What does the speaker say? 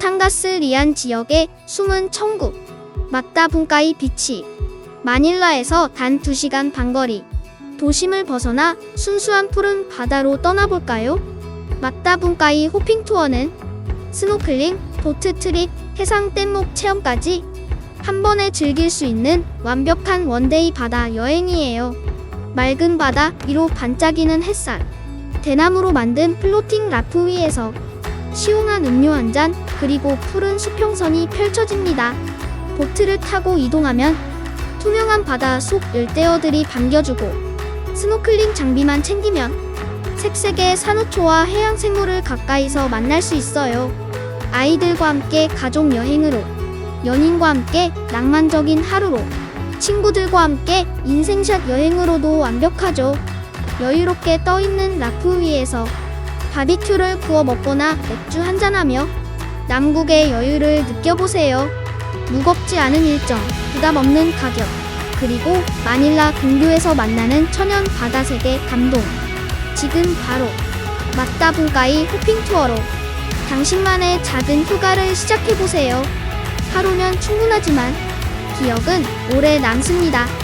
펜가스리안 지역의 숨은 천국 분가이 비치 마닐라에서 단 2시간 반거리 도심을 벗어나 순수한 푸른 바다로 떠나볼까요? 분가이 호핑 투어는 스노클링, 보트 트립, 해상 뗏목 체험까지 한 번에 즐길 수 있는 완벽한 원데이 바다 여행이에요. 맑은 바다 위로 반짝이는 햇살, 대나무로 만든 플로팅 라프 위에서 시원한 음료 한 잔, 그리고 푸른 수평선이 펼쳐집니다. 보트를 타고 이동하면 투명한 바다 속 열대어들이 반겨주고 스노클링 장비만 챙기면 색색의 산호초와 해양 생물을 가까이서 만날 수 있어요. 아이들과 함께 가족 여행으로, 연인과 함께 낭만적인 하루로, 친구들과 함께 인생샷 여행으로도 완벽하죠. 여유롭게 떠있는 라프 위에서 바비큐를 구워 먹거나 맥주 한잔하며 남국의 여유를 느껴보세요. 무겁지 않은 일정, 부담 없는 가격, 그리고 마닐라 근교에서 만나는 천연 바다 세계 감동. 지금 바로 마따 분가이 호핑 투어로 당신만의 작은 휴가를 시작해보세요. 하루면 충분하지만 기억은 오래 남습니다.